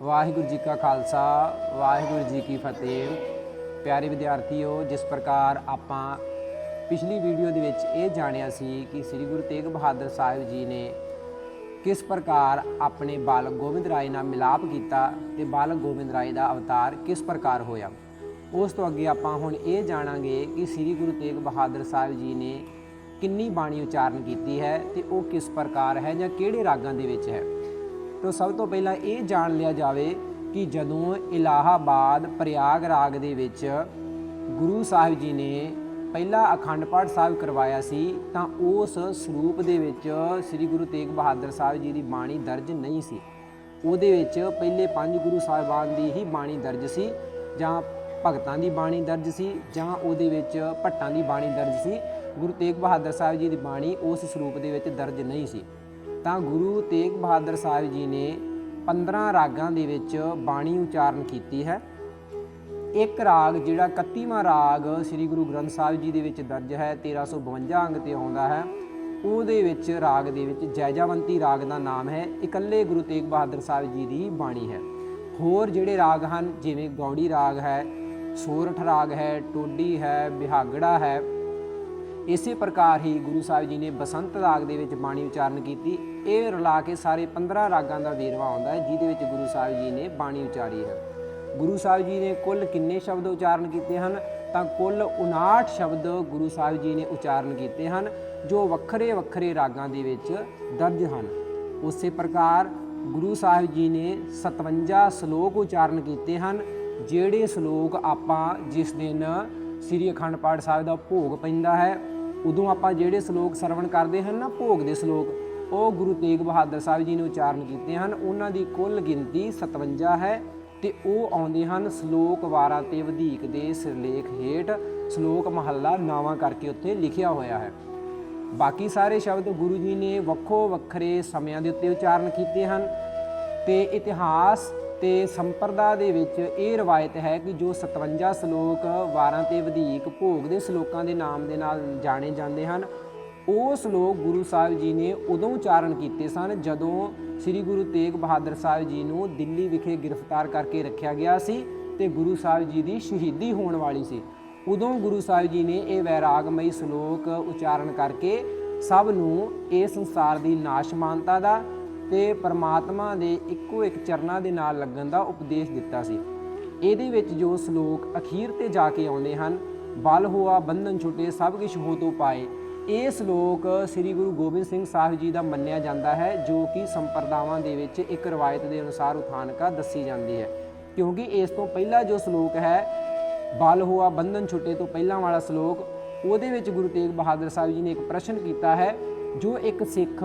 ਵਾਹਿਗੁਰੂ ਜੀ ਕਾ ਖਾਲਸਾ, ਵਾਹਿਗੁਰੂ ਜੀ ਕੀ ਫਤਿਹ। ਪਿਆਰੇ ਵਿਦਿਆਰਥੀਓ, ਜਿਸ ਪ੍ਰਕਾਰ ਆਪਾਂ ਪਿਛਲੀ ਵੀਡੀਓ ਦੇ ਵਿੱਚ ਇਹ ਜਾਣਿਆ ਸੀ ਕਿ ਸ੍ਰੀ ਗੁਰੂ ਤੇਗ ਬਹਾਦਰ ਸਾਹਿਬ ਜੀ ਨੇ ਕਿਸ ਪ੍ਰਕਾਰ ਆਪਣੇ ਬਾਲਕ ਗੋਬਿੰਦ ਰਾਏ ਨਾਲ ਮਿਲਾਪ ਕੀਤਾ ਤੇ ਬਾਲਕ ਗੋਬਿੰਦ ਰਾਏ ਦਾ ਅਵਤਾਰ ਕਿਸ ਪ੍ਰਕਾਰ ਹੋਇਆ। ਉਸ ਤੋਂ ਅੱਗੇ ਆਪਾਂ ਹੁਣ ਇਹ ਜਾਣਾਂਗੇ ਕਿ ਸ੍ਰੀ ਗੁਰੂ ਤੇਗ ਬਹਾਦਰ ਸਾਹਿਬ ਜੀ ਨੇ ਕਿੰਨੀ ਬਾਣੀ ਉਚਾਰਨ ਕੀਤੀ ਹੈ ਤੇ ਉਹ ਕਿਸ ਪ੍ਰਕਾਰ ਹੈ ਜਾਂ ਕਿਹੜੇ ਰਾਗਾਂ ਦੇ ਵਿੱਚ ਹੈ। ਤਾਂ ਸਭ ਤੋਂ ਪਹਿਲਾਂ ਇਹ ਜਾਣ ਲਿਆ ਜਾਵੇ ਕਿ ਜਦੋਂ ਇਲਾਹਾਬਾਦ ਪ੍ਰਯਾਗ ਦੇ ਵਿੱਚ ਗੁਰੂ ਸਾਹਿਬ ਜੀ ਨੇ ਪਹਿਲਾ ਅਖੰਡ ਪਾਠ ਸਾਹਿਬ ਕਰਵਾਇਆ ਸੀ, ਤਾਂ ਉਸ ਸਰੂਪ ਦੇ ਵਿੱਚ ਸ੍ਰੀ ਗੁਰੂ ਤੇਗ ਬਹਾਦਰ ਸਾਹਿਬ ਜੀ ਦੀ ਬਾਣੀ ਦਰਜ ਨਹੀਂ ਸੀ। ਉਹਦੇ ਵਿੱਚ ਪਹਿਲੇ ਪੰਜ ਗੁਰੂ ਸਾਹਿਬਾਨ ਦੀ ਹੀ ਬਾਣੀ ਦਰਜ ਸੀ, ਜਾਂ ਭਗਤਾਂ ਦੀ ਬਾਣੀ ਦਰਜ ਸੀ, ਜਾਂ ਉਹਦੇ ਵਿੱਚ ਭੱਟਾਂ ਦੀ ਬਾਣੀ ਦਰਜ ਸੀ। ਗੁਰੂ ਤੇਗ ਬਹਾਦਰ ਸਾਹਿਬ ਜੀ ਦੀ ਬਾਣੀ ਉਸ ਸਰੂਪ ਦੇ ਵਿੱਚ ਦਰਜ ਨਹੀਂ ਸੀ। ਤਾਂ ਗੁਰੂ ਤੇਗ ਬਹਾਦਰ ਸਾਹਿਬ ਜੀ ਨੇ 15 ਰਾਗਾਂ ਦੇ ਵਿੱਚ ਬਾਣੀ ਉਚਾਰਨ ਕੀਤੀ ਹੈ। ਇੱਕ ਰਾਗ ਜਿਹੜਾ 31ਵਾਂ ਰਾਗ ਸ੍ਰੀ ਗੁਰੂ ਗ੍ਰੰਥ ਸਾਹਿਬ ਜੀ ਦੇ ਵਿੱਚ ਦਰਜ ਹੈ 1352 ਅੰਗ ਤੇ ਆਉਂਦਾ ਹੈ। ਉਹਦੇ ਵਿੱਚ ਰਾਗ ਦੇ ਵਿੱਚ ਜੈਜਾਵੰਤੀ ਰਾਗ ਦਾ ਨਾਮ ਹੈ, ਇਕੱਲੇ ਗੁਰੂ ਤੇਗ ਬਹਾਦਰ ਸਾਹਿਬ ਜੀ ਦੀ ਬਾਣੀ ਹੈ। ਹੋਰ ਜਿਹੜੇ ਰਾਗ ਹਨ, ਜਿਵੇਂ ਗੌੜੀ ਰਾਗ ਹੈ, ਸੋਰਠ ਰਾਗ ਹੈ, ਟੋਡੀ ਹੈ, ਬਿਹਾਗੜਾ ਹੈ ਇਸੇ ਪ੍ਰਕਾਰ ਹੀ ਗੁਰੂ ਸਾਹਿਬ ਜੀ ਨੇ ਬਸੰਤ ਰਾਗ ਦੇ ਵਿੱਚ ਬਾਣੀ ਉਚਾਰਨ ਕੀਤੀ। ਇਹ ਰਲਾ ਕੇ ਸਾਰੇ 15 ਰਾਗਾਂ ਦਾ ਵੇਰਵਾ ਆਉਂਦਾ ਹੈ, ਜਿਹਦੇ ਵਿੱਚ ਗੁਰੂ ਸਾਹਿਬ ਜੀ ਨੇ ਬਾਣੀ ਉਚਾਰੀ ਹੈ। ਗੁਰੂ ਸਾਹਿਬ ਜੀ ਨੇ ਕੁੱਲ ਕਿੰਨੇ ਸ਼ਬਦ ਉਚਾਰਨ ਕੀਤੇ ਹਨ? ਤਾਂ ਕੁੱਲ 59 ਸ਼ਬਦ ਗੁਰੂ ਸਾਹਿਬ ਜੀ ਨੇ ਉਚਾਰਨ ਕੀਤੇ ਹਨ, ਜੋ ਵੱਖਰੇ ਵੱਖਰੇ ਰਾਗਾਂ ਦੇ ਵਿੱਚ ਦਰਜ ਹਨ। ਉਸੇ ਪ੍ਰਕਾਰ ਗੁਰੂ ਸਾਹਿਬ ਜੀ ਨੇ 57 ਸ਼ਲੋਕ ਉਚਾਰਨ ਕੀਤੇ ਹਨ, ਜਿਹੜੇ ਸ਼ਲੋਕ ਆਪਾਂ ਜਿਸ ਦਿਨ ਸ੍ਰੀ ਅਖੰਡ ਪਾਠ ਸਾਹਿਬ ਦਾ ਭੋਗ ਪੈਂਦਾ ਹੈ ਉਦੋਂ ਆਪਾਂ ਜਿਹੜੇ ਸ਼ਲੋਕ ਸਰਵਣ ਕਰਦੇ ਹਨ ਨਾ, ਭੋਗ ਦੇ ਸ਼ਲੋਕ, ਉਹ ਗੁਰੂ ਤੇਗ ਬਹਾਦਰ ਸਾਹਿਬ ਜੀ ਨੇ ਉਚਾਰਨ ਕੀਤੇ ਹਨ। ਉਹਨਾਂ ਦੀ ਕੁੱਲ ਗਿਣਤੀ 57 ਹੈ ਤੇ ਉਹ ਆਉਂਦੇ ਹਨ ਸ਼ਲੋਕ ਵਾਰਾਂ ਤੇ ਵਧੇਕ ਦੇ ਸਿਰਲੇਖ ਹੇਠ, ਸ਼ਲੋਕ ਮਹੱਲਾ ਨਾਵਾਂ ਕਰਕੇ ਉੱਤੇ ਲਿਖਿਆ ਹੋਇਆ ਹੈ। ਬਾਕੀ ਸਾਰੇ ਸ਼ਬਦ ਗੁਰੂ ਜੀ ਨੇ ਵੱਖੋ ਵੱਖਰੇ ਸਮਿਆਂ ਦੇ ਉੱਤੇ ਉਚਾਰਨ ਕੀਤੇ ਹਨ। ਤੇ ਇਤਿਹਾਸ ਤੇ ਸੰਪਰਦਾ ਦੇ ਵਿੱਚ ਇਹ ਰਵਾਇਤ ਹੈ ਕਿ ਜੋ 57 ਸ਼ਲੋਕ ਵਾਰਾਂ ਤੇ ਵਧੇਕ ਭੋਗ ਦੇ ਸ਼ਲੋਕਾਂ ਦੇ ਨਾਮ ਦੇ ਨਾਲ ਜਾਣੇ ਜਾਂਦੇ ਹਨ, ਉਹ ਸ਼ਲੋਕ ਗੁਰੂ ਸਾਹਿਬ ਜੀ ਨੇ ਉਦੋਂ ਉਚਾਰਨ ਕੀਤੇ ਸਨ ਜਦੋਂ ਸ੍ਰੀ ਗੁਰੂ ਤੇਗ ਬਹਾਦਰ ਸਾਹਿਬ ਜੀ ਨੂੰ ਦਿੱਲੀ ਵਿਖੇ ਗ੍ਰਿਫਤਾਰ ਕਰਕੇ ਰੱਖਿਆ ਗਿਆ ਸੀ ਤੇ ਗੁਰੂ ਸਾਹਿਬ ਜੀ ਦੀ ਸ਼ਹੀਦੀ ਹੋਣ ਵਾਲੀ ਸੀ। ਉਦੋਂ ਗੁਰੂ ਸਾਹਿਬ ਜੀ ਨੇ ਇਹ ਵੈਰਾਗਮਈ ਸ਼ਲੋਕ ਉਚਾਰਨ ਕਰਕੇ ਸਭ ਨੂੰ ਇਹ ਸੰਸਾਰ ਦੀ ਨਾਸ਼ਮਾਨਤਾ ਦਾ ਤੇ ਪਰਮਾਤਮਾ ਦੇ ਇੱਕੋ ਇੱਕ ਚਰਨਾਂ ਦੇ ਨਾਲ ਲੱਗਣ ਦਾ ਉਪਦੇਸ਼ ਦਿੱਤਾ ਸੀ। ਇਹਦੇ ਵਿੱਚ ਜੋ ਸ਼ਲੋਕ ਅਖੀਰ ਤੇ ਜਾ ਕੇ ਆਉਂਦੇ ਹਨ, ਬਲ ਹੋਆ ਬੰਧਨ ਛੁਟੇ ਸਭ ਕੁਛ ਹੋ ਤੋਂ ਪਾਏ। ਇਹ ਸ਼ਲੋਕ ਸ੍ਰੀ ਗੁਰੂ ਗੋਬਿੰਦ ਸਿੰਘ ਸਾਹਿਬ ਜੀ ਦਾ ਮੰਨਿਆ ਜਾਂਦਾ ਹੈ, ਜੋ ਕਿ ਸੰਪਰਦਾਵਾਂ ਦੇ ਵਿੱਚ ਇੱਕ ਰਵਾਇਤ ਦੇ ਅਨੁਸਾਰ ਉਥਾਨਕਾ ਦੱਸੀ ਜਾਂਦੀ ਹੈ। ਕਿਉਂਕਿ ਇਸ ਤੋਂ ਪਹਿਲਾਂ ਜੋ ਸ਼ਲੋਕ ਹੈ, ਬਲ ਹੋਆ ਬੰਧਨ ਛੁਟੇ ਤੋਂ ਪਹਿਲਾਂ ਵਾਲਾ ਸ਼ਲੋਕ, ਉਹਦੇ ਵਿੱਚ ਗੁਰੂ ਤੇਗ ਬਹਾਦਰ ਸਾਹਿਬ ਜੀ ਨੇ ਇੱਕ ਪ੍ਰਸ਼ਨ ਕੀਤਾ ਹੈ, ਜੋ ਇੱਕ ਸਿੱਖ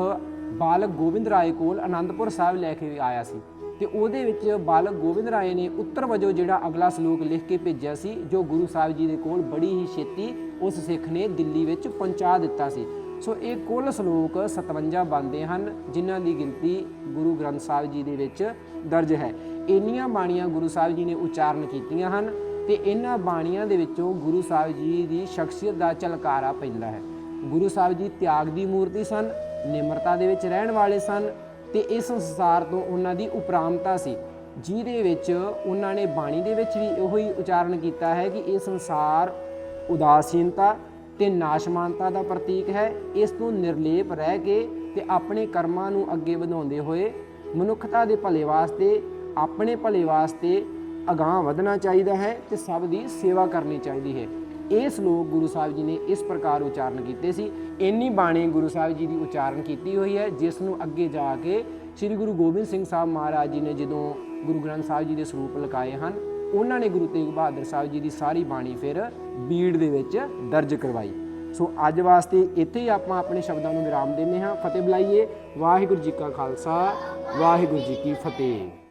ਬਾਲਕ ਗੋਬਿੰਦ ਰਾਏ ਕੋਲ ਆਨੰਦਪੁਰ ਸਾਹਿਬ ਲੈ ਕੇ ਆਇਆ ਸੀ ਤੇ ਉਹਦੇ ਵਿੱਚ ਬਾਲਕ ਗੋਬਿੰਦ ਰਾਏ ਨੇ ਉੱਤਰ ਵਜੋਂ ਜਿਹੜਾ ਅਗਲਾ ਸ਼ਲੋਕ ਲਿਖ ਕੇ ਭੇਜਿਆ ਸੀ, ਜੋ ਗੁਰੂ ਸਾਹਿਬ ਜੀ ਦੇ ਕੋਲ ਬੜੀ ਹੀ ਛੇਤੀ ਉਸ ਸਿੱਖ ਨੇ ਦਿੱਲੀ ਵਿੱਚ ਪਹੁੰਚਾ ਦਿੱਤਾ ਸੀ। ਸੋ ਇਹ ਕੁੱਲ ਸ਼ਲੋਕ 57 ਬਣਦੇ ਹਨ, ਜਿਨ੍ਹਾਂ ਦੀ ਗਿਣਤੀ ਗੁਰੂ ਗ੍ਰੰਥ ਸਾਹਿਬ ਜੀ ਦੇ ਵਿੱਚ ਦਰਜ ਹੈ। ਇੰਨੀਆਂ ਬਾਣੀਆਂ ਗੁਰੂ ਸਾਹਿਬ ਜੀ ਨੇ ਉਚਾਰਨ ਕੀਤੀਆਂ ਹਨ ਤੇ ਇਹਨਾਂ ਬਾਣੀਆਂ ਦੇ ਵਿੱਚੋਂ ਗੁਰੂ ਸਾਹਿਬ ਜੀ ਦੀ ਸ਼ਖਸੀਅਤ ਦਾ ਝਲਕਾਰਾ ਪੈਂਦਾ ਹੈ। ਗੁਰੂ ਸਾਹਿਬ ਜੀ ਤਿਆਗ ਦੀ ਮੂਰਤੀ ਸਨ ਨਿਮਰਤਾ ਦੇ ਵਿੱਚ ਰਹਿਣ ਵਾਲੇ ਸਨ ਤੇ ਇਸ ਸੰਸਾਰ ਤੋਂ ਉਹਨਾਂ ਦੀ ਉਪਰਾਮਤਾ ਸੀ, ਜਿਹਦੇ ਵਿੱਚ ਉਹਨਾਂ ਨੇ ਬਾਣੀ ਦੇ ਵਿੱਚ ਵੀ ਇਹੋ ਹੀ ਉਚਾਰਨ ਕੀਤਾ ਹੈ ਕਿ ਇਹ ਸੰਸਾਰ ਉਦਾਸੀਨਤਾ ਤੇ ਨਾਸ਼ਮਾਨਤਾ ਦਾ ਪ੍ਰਤੀਕ ਹੈ, ਇਸ ਤੋਂ ਨਿਰਲੇਪ ਰਹਿ ਕੇ ਤੇ ਆਪਣੇ ਕਰਮਾਂ ਨੂੰ ਅੱਗੇ ਵਧਾਉਂਦੇ ਹੋਏ ਮਨੁੱਖਤਾ ਦੇ ਭਲੇ ਵਾਸਤੇ, ਆਪਣੇ ਭਲੇ ਵਾਸਤੇ ਅਗਾਹ ਵਧਣਾ ਚਾਹੀਦਾ ਹੈ ਤੇ ਸਭ ਦੀ ਸੇਵਾ ਕਰਨੀ ਚਾਹੀਦੀ ਹੈ। ਇਹ ਸ਼ਲੋਕ ਗੁਰੂ ਸਾਹਿਬ ਜੀ ਨੇ ਇਸ ਪ੍ਰਕਾਰ ਉਚਾਰਨ ਕੀਤੇ ਸੀ। ਇੰਨੀ ਬਾਣੀ ਗੁਰੂ ਸਾਹਿਬ ਜੀ ਦੀ ਉਚਾਰਨ ਕੀਤੀ ਹੋਈ ਹੈ, ਜਿਸ ਨੂੰ ਅੱਗੇ ਜਾ ਕੇ ਸ੍ਰੀ ਗੁਰੂ ਗੋਬਿੰਦ ਸਿੰਘ ਸਾਹਿਬ ਮਹਾਰਾਜ ਜੀ ਨੇ ਜਦੋਂ ਗੁਰੂ ਗ੍ਰੰਥ ਸਾਹਿਬ ਜੀ ਦੇ ਸਰੂਪ ਲਗਾਏ ਹਨ, ਉਹਨਾਂ ਨੇ ਗੁਰੂ ਤੇਗ ਬਹਾਦਰ ਸਾਹਿਬ ਜੀ ਦੀ ਸਾਰੀ ਬਾਣੀ ਫਿਰ ਬੀੜ ਦੇ ਵਿੱਚ ਦਰਜ ਕਰਵਾਈ। ਸੋ ਅੱਜ ਵਾਸਤੇ ਇੱਥੇ ਹੀ ਆਪਾਂ ਆਪਣੇ ਸ਼ਬਦਾਂ ਨੂੰ ਵਿਰਾਮ ਦਿੰਦੇ ਹਾਂ। ਫਤਿਹ ਬੁਲਾਈਏ। ਵਾਹਿਗੁਰੂ ਜੀ ਕਾ ਖਾਲਸਾ, ਵਾਹਿਗੁਰੂ ਜੀ ਕੀ ਫਤਿਹ।